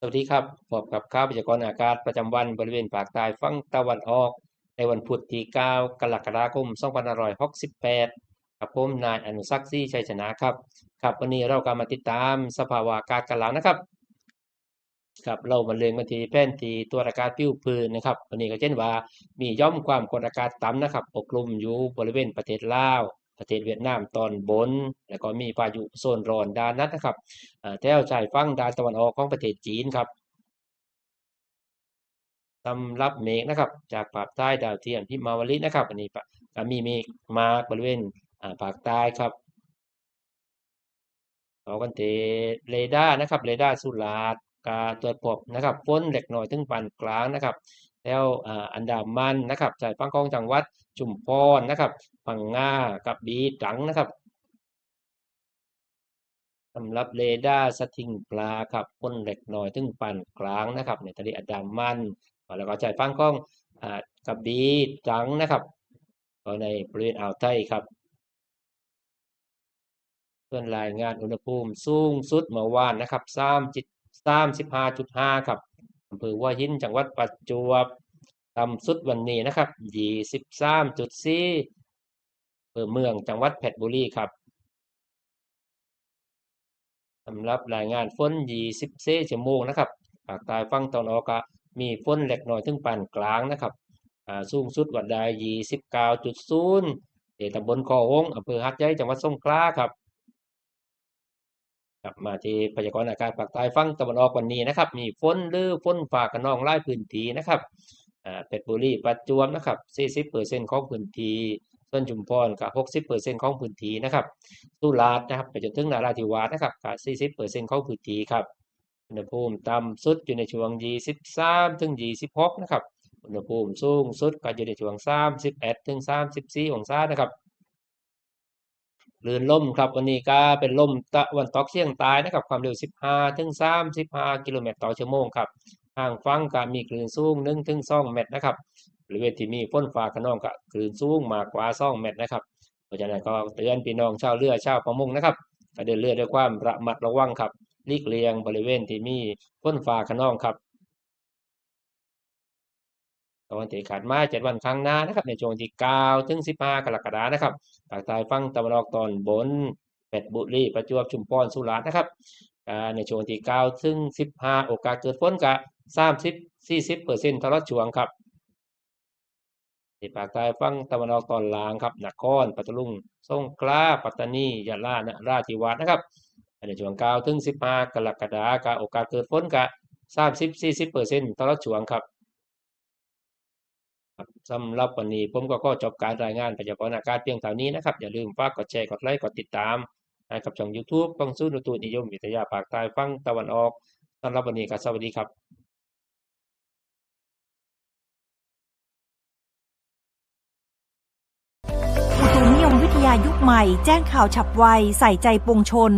สวัสดีครับพบกับข่าวพยากรณ์อากาศประจำวันบริเวณภาคใต้ฝั่งตะวันออก ในวันพุธที่ 9 กรกฎาคม 2568กับผมนายอนุสักดิ์ศรีชัยชนะครับ ครับวันนี้เราก็มาติดตามสภาวะอากาศกันแล้วนะครับ ครับเรามาเรียงมาทีแผนที่ตัวอากาศผิวพื้นนะครับ วันนี้ก็เช่นว่ามีย่อมความกดอากาศต่ำนะครับปกคลุมอยู่บริเวณประเทศลาว ประเทศเวียดนามตอนบน แล้วก็มีพายุโซนร้อนด้านนั้นนะครับแถวชายฝั่งด้านตะวันออกของประเทศจีนครับสำหรับเมฆนะครับ จากภาพใต้ดาวเทียมพิมาวลินะครับอันนี้ปะก็มีเมฆมาบริเวณภาคใต้ครับต่อกันที่เรดาร์นะครับเรดาร์สุราษฎร์การตรวจพบนะครับฝนเล็กน้อยถึงปานกลางนะครับ แล้วอันดามันนะครับชายฝั่งของจังหวัดชุมพรนะครับพังงากับบีตรังนะครับสำหรับเรดาร์สถิงปลาครับฝนเล็กน้อยถึงปานกลางนะครับในทะเลอันดามันแล้วก็ชายฝั่งของอ่ากับบีตรังนะครับก็ในบริเวณอ่าวไทยครับเพื่อนรายงานอุณหภูมิสูงสุดเมื่อวานนะครับ3จิต35.5 ครับ อำเภอหัวหินจังหวัดประจวบต่ำสุดวันนี้นะครับ23.4อำเภอเมืองจังหวัดเพชรบุรีครับสำหรับรายงานฝน24ชั่วโมงนะครับภาคใต้ฝั่งตะวันออกก็มีฝนเล็กน้อยถึงปานกลางนะครับอ่าสูงสุดวันใด29.0เขตตำบลคอหงส์อำเภอหัดใหญ่จังหวัดสงขลาครับ ครับมาที่พยากรณ์อากาศภาคใต้ฝั่งตะวันออกวันนี้นะครับ มีฝนหรือฝนฟ้าคะนองหลายพื้นที่นะครับอ่าเพชรบุรีประจวบนะครับ40%ของพื้นที่ส่วนชุมพรก็60%ของพื้นที่นะครับสุราษฎร์นะครับไปจนถึงนาราธิวาสนะครับก็40%ของพื้นที่ครับอุณหภูมิต่ำสุดอยู่ในช่วง 23 ถึง 26 นะครับ อุณหภูมิสูงสุดก็อยู่ในช่วง 31 ถึง 34 องศานะครับ คลื่นลมครับวันนี้ก็เป็นลมตะวันตกเฉียงใต้นะครับความเร็ว 15 ถึง 35 กิโลเมตรต่อชั่วโมงครับทางฝั่งก็มีคลื่นสูง1ถึง2เมตรนะครับบริเวณที่มีฝนฟ้าคะนองก็คลื่นสูงมากกว่า 2 เมตรนะครับเพราะฉะนั้นก็เตือนพี่น้องชาวเรือชาวประมงนะครับเดินเรือด้วยความระมัดระวังครับลีกเลียงบริเวณที่มีฝนฟ้าคะนองครับ ตะวันตกขาดมาเจ็ดวันข้งหน้านะครับ ในช่วงที่9ถึง15กรกฎาคมนะครับภาคใต้ฝั่งตะวันออกตอนบนเพชรบุรีประจวบชุมพรสุราษฎร์นะครับในช่วงที่9ถึง15โอกาสเกิดฝนก็30 40%ตลอดช่วงครับที่ภาคใต้ฝั่งตะวันออกตอนล่างครับนครปัตตานีสงขลาปัตตานียะลานราธิวาสนะครับในช่วง9ถึง15กรกฎาคมโอกาสเกิดฝนก็30 40%ตลอดช่วงครับ สำหรับวันนี้ผมก็ขอจบการรายงานพยากรณ์อากาศเพียงเท่านี้นะครับ อย่าลืมฝากกดแชร์ กดไลค์ กดติดตามให้กับช่อง YouTube ของศูนย์อุตุนิยมวิทยาภาคใต้ฝั่งตะวันออกสำหรับวันนี้ก็สวัสดีครับอุตุนิยมวิทยายุคใหม่ แจ้งข่าวฉับไว ใส่ใจปวงชน